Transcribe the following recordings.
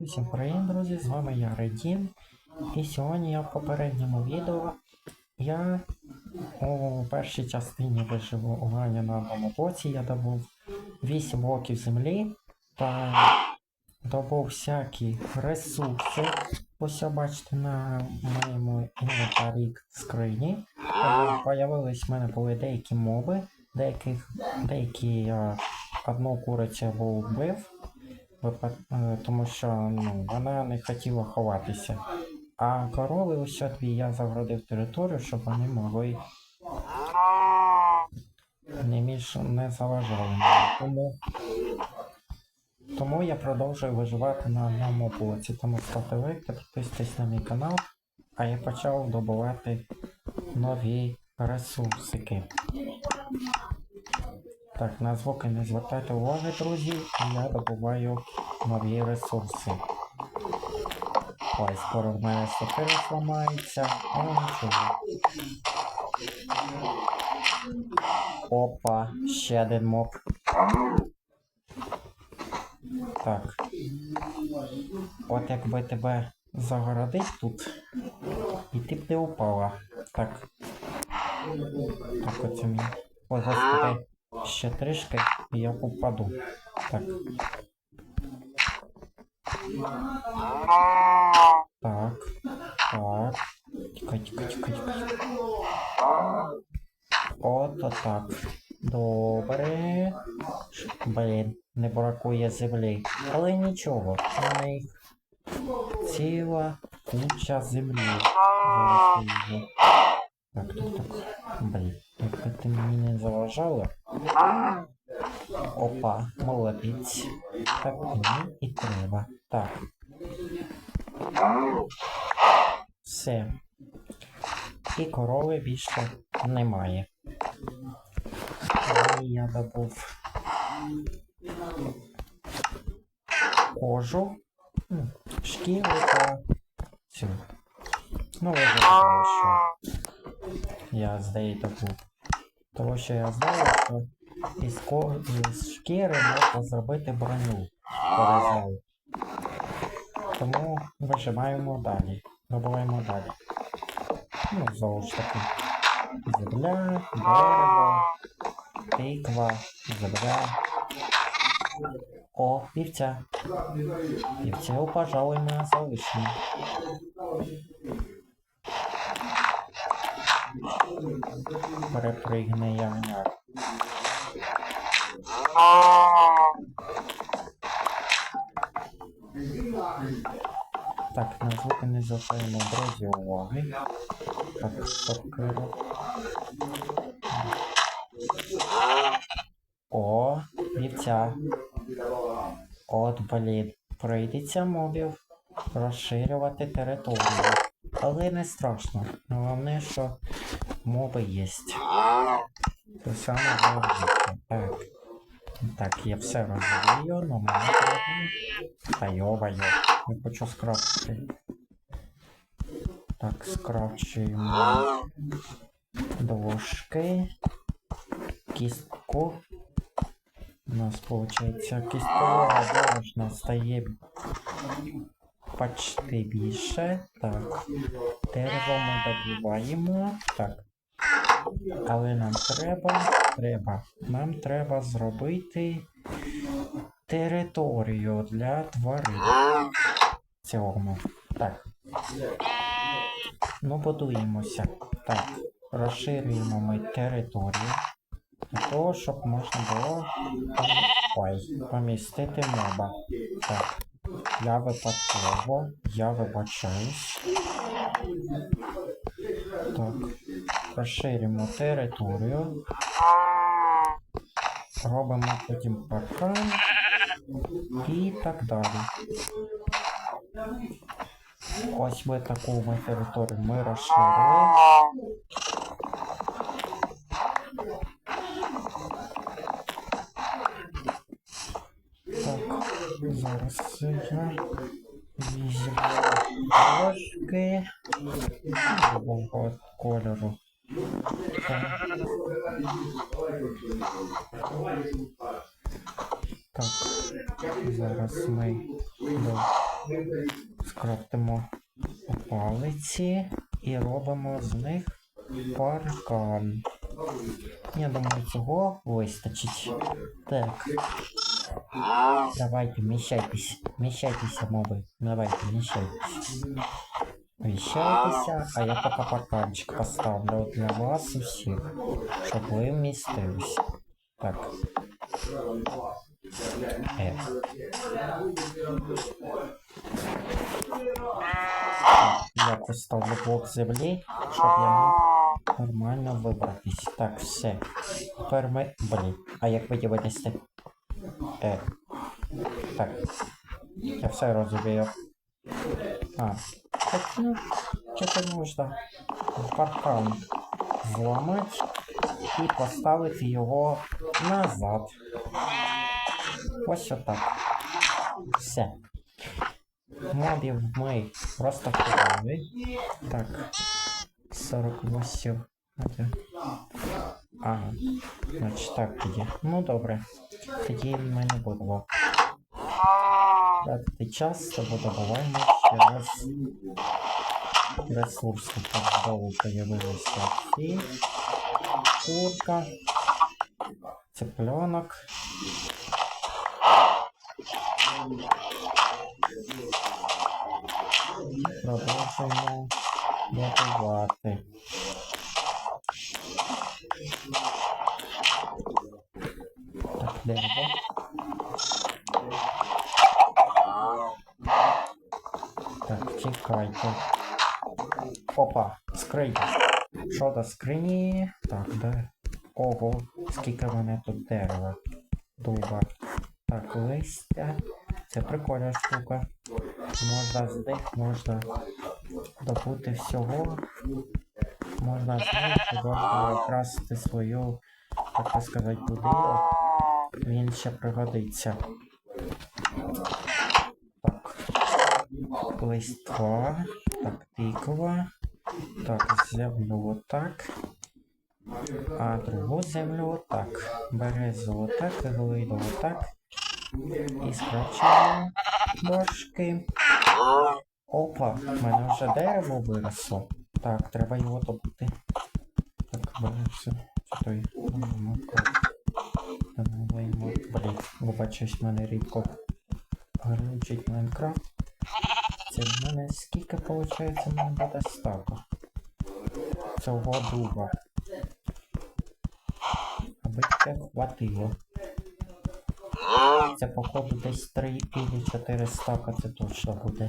Всім привіт, друзі! З вами я Редін. І сьогодні я в попередньому відео я у першій частині виживання на одному боці я добув 8 блоків землі та добув всякі ресурси. Ось бачите на моєму інвентарі скрині. Е, Появились в мене були деякі моби, деяких, деякі я одну курицю вбив. Е, тому що ну, вона не хотіла ховатися. А корови ось дві я загородив територію, щоб вони могли не між не заважали. Тому... Тому я продовжую виживати на одному блоці. Тому ставте лайк та підписуйтесь на мій канал. А я почав добувати нові ресурсики. Так, на звуки не звертайте уваги, друзі. Я добуваю нові ресурси. Ой, скоро в мене сокира зламається, але нічого. Опа, ще один моб. Так. От якби тебе загородить тут, і ти б не упала. Так. Так, оце мені. Ой, господи, ще трішки і я упаду. Так. Так. Так. Тікай, тікай, тікай, тікай. Ото так. Добре. Блін, не бракує землі. Але нічого, в мене ціла куча землі. Так, так, так. Блін, якби ти мені не заважала. Опа, молодець. Так мені і треба. Так. Все. І корови більше немає. І я добув кожу, шкіру та цю. Ну, ви забули, що я з неї добув. Що я знаю, що із, ко... із шкіри можна зробити броню. Порізну. Тому вижимаємо далі. Добуваємо далі. Ну, знову ж таки. Земля, дерево, тиква, земля. О, півця. Півця, пожалуй, ми залишимо. Перепригне ягняк. Так, на звуки не звертаємо друзі уваги. Так, сокиру. О, вівця. От, блін, прийдеться мобів розширювати територію. Але не страшно. Головне, що моби є. Це саме головне. Так. Так, я все розумію, но мені треба. Та йо-йо, не хочу скрафтити. Так, скрафчуємо дошки. Кістку. У нас виходить кісткова борошна стає почти більше. Так. Дерево ми добуваємо. Так. Але нам треба, треба, нам треба зробити територію для тварин. В цілому. Так. Ну, будуємося. Так. Розширюємо ми територію. Для того, щоб можна було ой, помістити моба. Так. Я випадково, я вибачаюсь. Так. Розширюємо територію. Робимо потім паркан і так далі. Ось ми таку ми територію ми розширили. Так, зараз я візьму трошки другого кольору. Так. Зараз ми скрафтимо палиці і робимо з них паркан. Я думаю, цього вистачить. Так. Давайте, вміщайтесь. Вміщайтеся, моби. Давайте, вміщайтесь. Вміщайтеся, а я поки парканчик поставлю для вас усіх, щоб ви вмістились. Так. Е. Я поставлю блок землі, щоб я міг нормально вибратись. Так, все. Тепер ми. Блін, а як ви дивитеся? Е. Так. Я все розумію. А. Так, ну, що можна паркан зламати і поставити його назад. Ось отак. Все. Мобів ми просто кидали. Так. 48. Де? Ага. Значить так тоді. Ну добре. Тоді ми не будемо. Тратити час, тому добуваємо ще раз ресурси. Так, знову появилися ці. Курка. Цыпленок. Продовжуємо готувати. Так, дерево. Так, чекайте. Опа, скриня. Що до скрині? Так, де? Ого, скільки мене тут дерева. Дуба. Так, листя. Це прикольна штука. Можна з них, можна добути всього. Можна з них можна свою, так би сказати, будинок. Він ще пригодиться. Так. Листва. Так, тикова. Так, землю отак. А другу землю отак. Березу отак, глину отак. І скрафчуємо дошки. Опа, в мене вже дерево виросло. Так, треба його добути. Так, береться. Чи той? Даваємо. Блін, вибачусь, в мене рідко глючить Майнкрафт. В мене скільки виходить, в мене буде стака. Цього дуба. Аби це хватило. Це походу десь 3 или 4 стака це точно буде.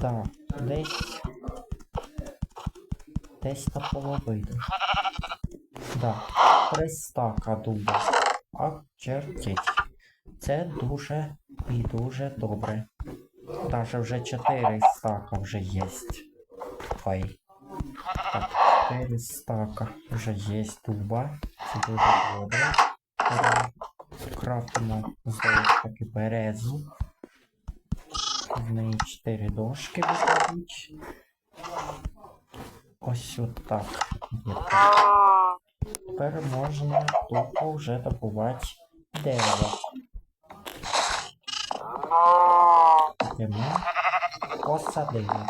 Да, десь. Десь наполовину. Да, 3 стака дуба. Чертіть. Це дуже і дуже добре. Даже вже 4 стака вже є. Ой. Так, 4 стака вже є дуба. Це дуже добре. Крафтимо знову таки березу. В неї 4 дошки виходить. Ось отак. Так. Тепер можна тупо вже добувати дерево. Таке ми посадили.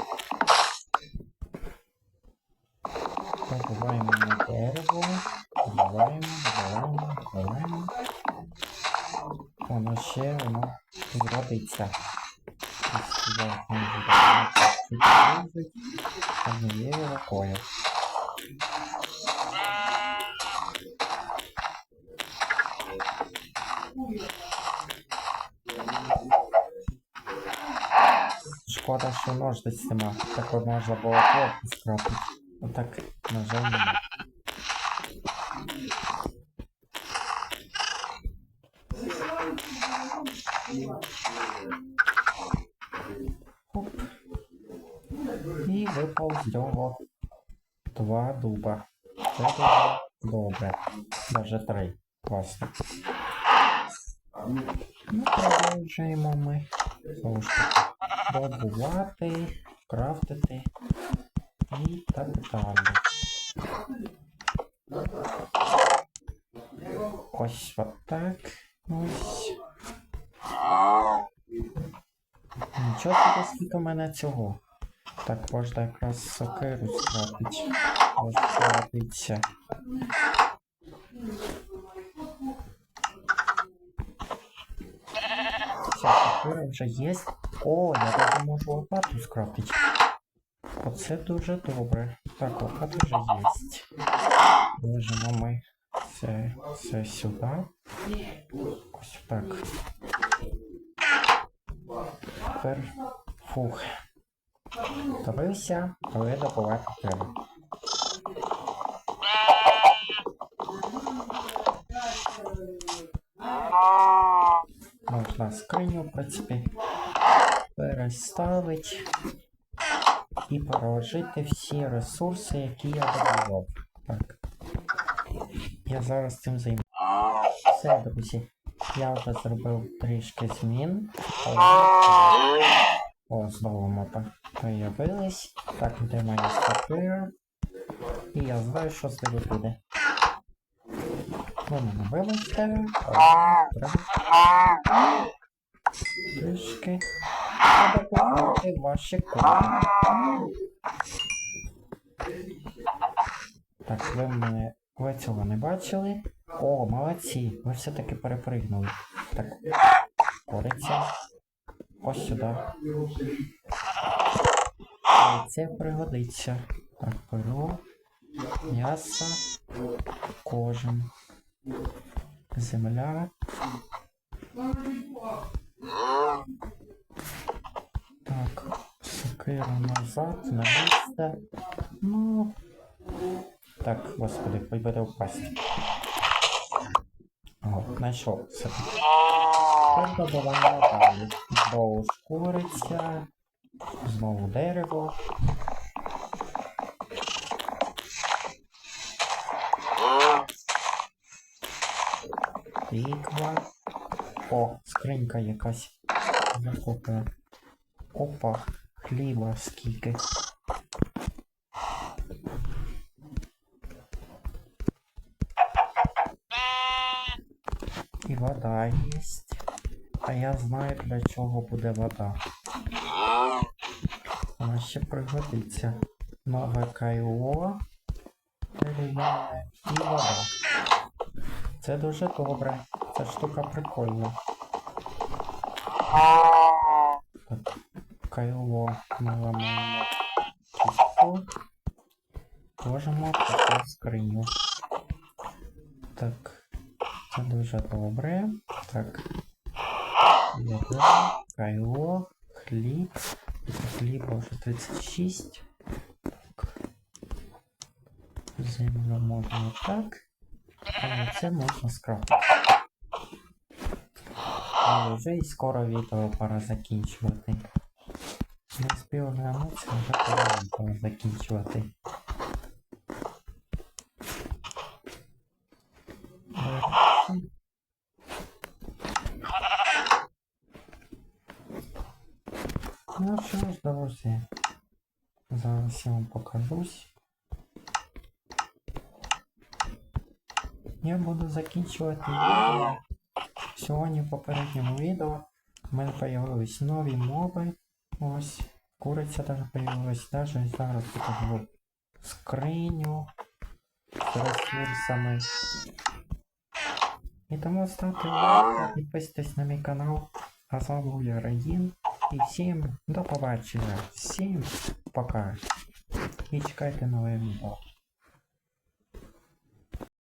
Добуваємо на дерево. Добуваємо, добуваємо, добуваємо. Воно ще воно зродиться. Ось сюди ми додаємо чуть визить. Однією рукою. Шкода, що ножниць нема. Так от можна було плотно скрапити. Отак ножем нема. Хоп. І випав з нього два дуба. Це дуже добре. Даже три. Класно. Ну, продовжуємо ми. Знову добувати, крафтити і так далі. Ось отак. Ось. Нічого собі, скільки в мене цього. Так, можна якраз сокиру схватить. Ось схватиться. Все, сокира вже є. О, я даже можу лопату скрафтити. Оце дуже добре. Так, лопата вже є. Ложимо ми це, це сюди. Ось так. Тепер фух. Дивився, але добувати треба. Можна скриню, в принципі, переставити і переложити всі ресурси, які я добував. Так. Я зараз цим займаюся. Все, друзі. Я вже зробив трішки змін. О, знову мапа появилась. Так, де моя сапира? І я знаю, що з нею буде. Ну, не вилазьте. Трішки. Треба ваші кухні. Так, ви мене. Ви цього не бачили? О, молодці! Ви все-таки перепригнули. Так. Кориця. Ось сюди. Це пригодиться. Так, перо, м'ясо, кожен, земля. Сокира назад, на місце. Ну. Так, господи, буде впасти. О, знайшов все. Так добиваємо далі. Знову шкуриця. Знову дерево. Тиква. О, скринька якась. Захопила. Опа, хліба скільки. І вода є. А я знаю для чого буде вода. Вона ще пригодиться. Нове кайло, дерев'яне і вода. Це дуже добре. Ця штука прикольна. Кайло ми ламаємо кістку. Ложимо таку скриню. Так. Це дуже добре. Так. Вода, кайло, хліб. Хліба вже 36. Так. Землю можна так. Але це можна скрафтити. Вже і скоро відео пора закінчувати. Не спів глянутися, вже пора відео закінчувати. Дальше. Ну що ж, друзі, зараз я вам покажусь. Я буду закінчувати відео. Сьогодні в попередньому відео в мене появились нові моби. Ось, куриця даже появилась, даже зараз покажу скриню з ресурсами. І тому ставте лайк, підписуйтесь на мій канал. А з вами був я Радін. І всім до побачення. Всім пока. І чекайте нове відео.